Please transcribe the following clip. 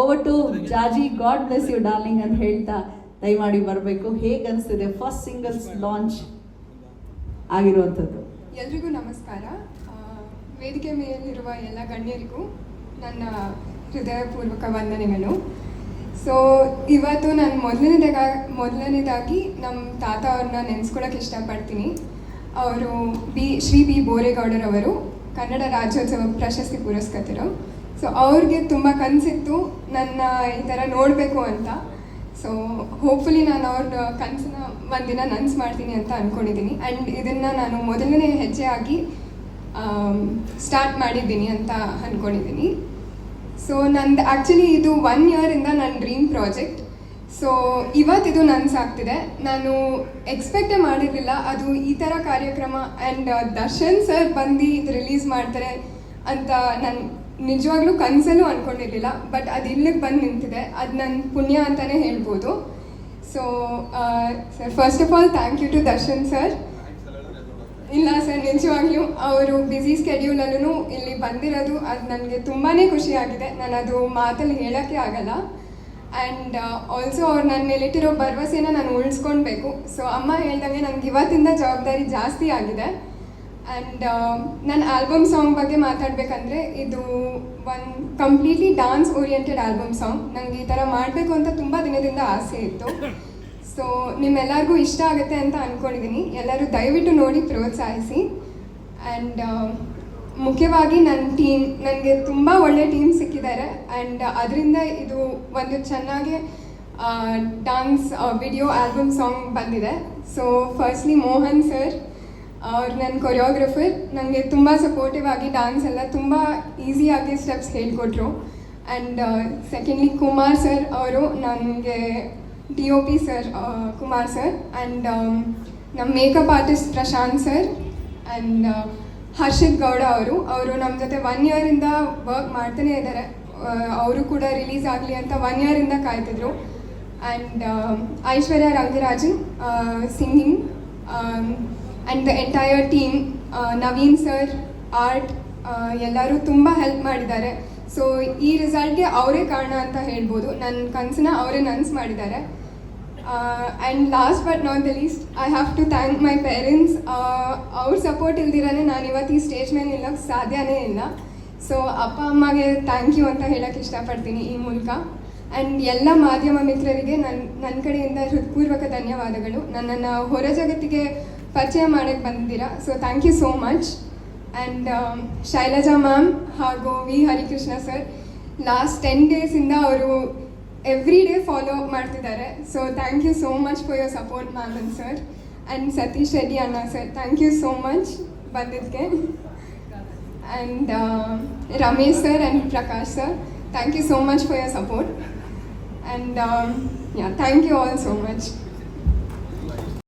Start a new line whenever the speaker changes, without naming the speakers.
Over to Jaji, God bless you darling ಅಂತ ಹೇಳ್ತಾ ದಯಮಾಡಿ ಬರಬೇಕು. ಹೇಗೆ ಅನಿಸ್ತಿದೆ ಫಸ್ಟ್ ಸಿಂಗಲ್ಸ್ ಲಾಂಚ್ ಆಗಿರುವಂಥದ್ದು.
ಎಲ್ರಿಗೂ ನಮಸ್ಕಾರ. ವೇದಿಕೆ ಮೇಲಿರುವ ಎಲ್ಲ ಗಣ್ಯರಿಗೂ ನನ್ನ ಹೃದಯಪೂರ್ವಕ ವಂದನೆಗಳು. ಸೊ ಇವತ್ತು ನಾನು ಮೊದಲನೇದಾಗ, ಮೊದಲನೇದಾಗಿ ನಮ್ಮ ತಾತ ಅವ್ರನ್ನ ನೆನೆಸ್ಕೊಳಕ್ಕೆ ಇಷ್ಟಪಡ್ತೀನಿ. ಅವರು ಬಿ, ಶ್ರೀ ಬಿ. ಬೋರೇಗೌಡರವರು ಕನ್ನಡ ರಾಜ್ಯೋತ್ಸವ ಪ್ರಶಸ್ತಿ ಪುರಸ್ಕೃತರು. ಸೊ ಅವ್ರಿಗೆ ತುಂಬ ಕನಸಿತ್ತು ನನ್ನ ಈ ಥರ ನೋಡಬೇಕು ಅಂತ. ಸೊ ಹೋಪ್ಫುಲಿ ನಾನು ಅವ್ರ ಕನಸನ್ನ ಒಂದಿನ ನನ್ಸ್ ಮಾಡ್ತೀನಿ ಅಂತ ಅಂದ್ಕೊಂಡಿದ್ದೀನಿ ಆ್ಯಂಡ್ ಇದನ್ನು ನಾನು ಮೊದಲನೇ ಹೆಜ್ಜೆ ಆಗಿ ಸ್ಟಾರ್ಟ್ ಮಾಡಿದ್ದೀನಿ ಅಂತ ಅಂದ್ಕೊಂಡಿದ್ದೀನಿ ಸೊ ನಂದು ಆ್ಯಕ್ಚುಲಿ ಇದು ಒನ್ ಇಯರಿಂದ ನನ್ನ ಡ್ರೀಮ್ ಪ್ರಾಜೆಕ್ಟ್ ಸೊ ಇವತ್ತಿದು ನನ್ಸಾಗ್ತಿದೆ ನಾನು ಎಕ್ಸ್ಪೆಕ್ಟೇ ಮಾಡಿರಲಿಲ್ಲ. ಅದು ಈ ಥರ ಕಾರ್ಯಕ್ರಮ ಆ್ಯಂಡ್ ದರ್ಶನ್ ಸರ್ ಬಂದು ಇದು ರಿಲೀಸ್ ಮಾಡ್ತಾರೆ. ಅಂತ ನಾನು ನಿಜವಾಗ್ಲೂ ಕನಸಲ್ಲೂ ಅಂದ್ಕೊಂಡಿರಲಿಲ್ಲ ಬಟ್ ಅದು ಇಲ್ಲಿಗೆ ಬಂದು ನಿಂತಿದೆ. ಅದು ನನ್ನ ಪುಣ್ಯ ಅಂತಲೇ ಹೇಳ್ಬೋದು. So sir first of all thank you to Darshan sir ಇಲ್ಲ ಸರ್ ನಿಜವಾಗ್ಲೂ ಅವರು ಬ್ಯುಸಿ ಸ್ಕೆಡ್ಯೂಲಲ್ಲೂ ಇಲ್ಲಿ ಬಂದಿರೋದು ಅದು ನನಗೆ ತುಂಬಾ ಖುಷಿಯಾಗಿದೆ ನಾನು ಅದು ಮಾತಲ್ಲಿ ಹೇಳೋಕ್ಕೆ ಆಗಲ್ಲ. ಆ್ಯಂಡ್ ಆಲ್ಸೋ ಅವ್ರು ನನ್ನ ಮೇಲಿಟ್ಟಿರೋ ಭರವಸೆನ ನಾನು ಉಳಿಸ್ಕೊಳ್ಬೇಕು ಸೊ ಅಮ್ಮ ಹೇಳ್ದಂಗೆ ನನಗೆ ಇವತ್ತಿಂದ ಜವಾಬ್ದಾರಿ ಜಾಸ್ತಿ ಆಗಿದೆ. ಆ್ಯಂಡ್ ನನ್ನ ಆಲ್ಬಮ್ ಸಾಂಗ್ ಬಗ್ಗೆ ಮಾತಾಡಬೇಕಂದ್ರೆ ಇದು ಒಂದು completely dance oriented album song ನನಗೆ ಈ ಥರ ಮಾಡಬೇಕು ಅಂತ ತುಂಬ ದಿನದಿಂದ ಆಸೆ ಇತ್ತು. ಸೊ ನಿಮ್ಮೆಲ್ಲರಿಗೂ ಇಷ್ಟ ಆಗುತ್ತೆ ಅಂತ ಅಂದ್ಕೊಂಡಿದ್ದೀನಿ ಎಲ್ಲರೂ ದಯವಿಟ್ಟು ನೋಡಿ ಪ್ರೋತ್ಸಾಹಿಸಿ. ಆ್ಯಂಡ್ ಮುಖ್ಯವಾಗಿ ನನ್ನ ಟೀಮ್ ನನಗೆ ತುಂಬ ಒಳ್ಳೆ ಟೀಮ್ ಸಿಕ್ಕಿದ್ದಾರೆ. ಆ್ಯಂಡ್ ಅದರಿಂದ ಇದು ಒಂದು ಚೆನ್ನಾಗಿ ಡಾನ್ಸ್ ವಿಡಿಯೋ ಆಲ್ಬಮ್ ಸಾಂಗ್ ಬಂದಿದೆ. ಸೊ ಫಸ್ಟ್ಲಿ ಮೋಹನ್ ಸರ್ ಅವ್ರು ನನ್ನ ಕೊರಿಯೋಗ್ರಫರ್ ನನಗೆ ತುಂಬ ಸಪೋರ್ಟಿವ್ ಆಗಿ ಡ್ಯಾನ್ಸ್ ಎಲ್ಲ ತುಂಬ ಈಸಿಯಾಗಿ ಸ್ಟೆಪ್ಸ್ ಹೇಳ್ಕೊಟ್ರು. ಆ್ಯಂಡ್ ಸೆಕೆಂಡ್ಲಿ ಕುಮಾರ್ ಸರ್ ಅವರು ನನಗೆ D O P sir Kumar sir and ನಮ್ಮ makeup artist Prashanth sir and Harshith Gowda ಅವರು. ಅವರು ನಮ್ಮ ಜೊತೆ ಒನ್ ಇಯರಿಂದ ವರ್ಕ್ ಮಾಡ್ತಾನೇ ಇದ್ದಾರೆ ಅವರು ಕೂಡ ರಿಲೀಸ್ ಆಗಲಿ ಅಂತ ಒನ್ ಇಯರಿಂದ ಕಾಯ್ತಿದ್ರು. And Aishwarya Rangarajan singing and the entire team Naveen sir art ಎಲ್ಲರೂ ತುಂಬ ಹೆಲ್ಪ್ ಮಾಡಿದ್ದಾರೆ. ಸೊ ಈ ರಿಸಲ್ಟ್ಗೆ ಅವರೇ ಕಾರಣ ಅಂತ ಹೇಳ್ಬೋದು. ನನ್ನ ಕನಸನ್ನ ಅವರೇ ನನ್ಸ್ ಮಾಡಿದ್ದಾರೆ and last but not the least I have to thank my parents ಅವ್ರ ಸಪೋರ್ಟ್ ಇಲ್ದಿರೇ ನಾನು ಇವತ್ತು ಈ ಸ್ಟೇಜ್ ಮೇಲೆ ನಿಲ್ಲೋಕ್ಕೆ ಸಾಧ್ಯನೇ ಇಲ್ಲ. ಸೊ ಅಪ್ಪ, ಅಮ್ಮಗೆ ಥ್ಯಾಂಕ್ ಯು ಅಂತ ಹೇಳೋಕ್ಕೆ ಇಷ್ಟಪಡ್ತೀನಿ ಈ ಮೂಲಕ. ಆ್ಯಂಡ್ ಎಲ್ಲ ಮಾಧ್ಯಮ ಮಿತ್ರರಿಗೆ ನನ್ನ ನನ್ನ ಕಡೆಯಿಂದ ಹೃತ್ಪೂರ್ವಕ ಧನ್ಯವಾದಗಳು. ನನ್ನನ್ನು ಹೊರ ಜಗತ್ತಿಗೆ ಪರಿಚಯ ಮಾಡೋಕ್ಕೆ ಬಂದಿದ್ದೀರಾ? So thank you so much and Shailaja ma'am ಹಾಗೂ V Harikrishna sir last ten ಡೇಸಿಂದ ಅವರು ಎವ್ರಿ ಡೇ ಫಾಲೋ ಅಪ್ ಮಾಡ್ತಿದ್ದಾರೆ. So thank you so much for your support ma'am and sir and Satish Reddy ಅಣ್ಣ sir thank you so much ಬಂದಿದ್ದಕ್ಕೆ. And Ramesh sir and Prakash sir thank you so much for your support and yeah thank you all so much